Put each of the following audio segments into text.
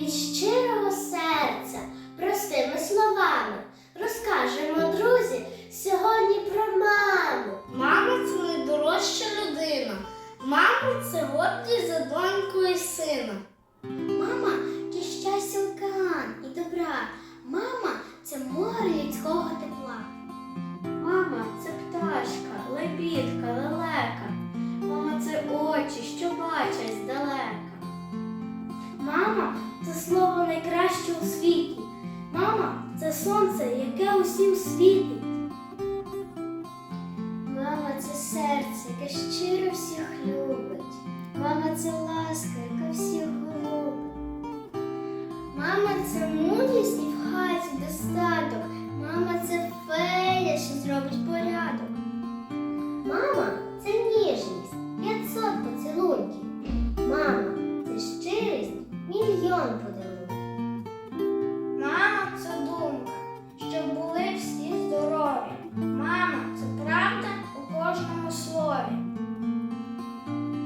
від щирого серця, простими словами розкажемо, друзі, сьогодні про маму. Мама це найдорожча людина. Мама це гордість за доньку і сина. Мама це слово найкраще у світі. Мама це сонце, яке усім світить. Мама це серце, яке щиро всіх любить. Мама це ласка, яка всіх голубить. Мама це мудрість і в хаті достаток. Мама це мільйон подарунків. Мама це думка, щоб були всі здорові. Мама це правда у кожному слові.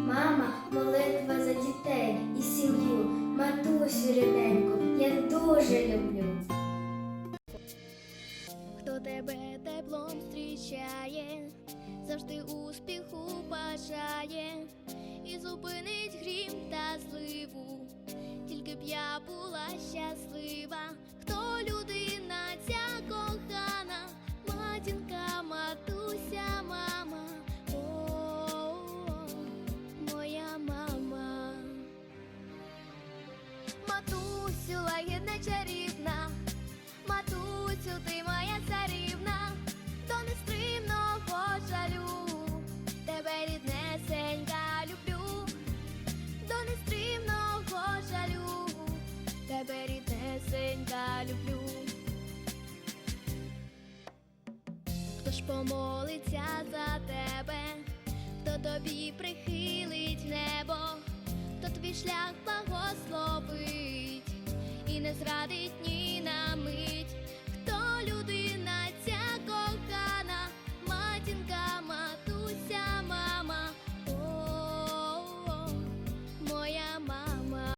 Мама молитва за дітей і сім'ю. Матусю рідненьку, я дуже люблю. Хто тебе теплом зустрічає, завжди успіху бажає і зупинить грім та зливу. Тільки б я була щаслива, хто людина ця кохана, матінка, матуся, мама, о, моя мама. Матусю, лагідна чарівна, матусю, ти моя ж помолиться за тебе, хто тобі прихилить небо, хто твій шлях благословить і не зрадить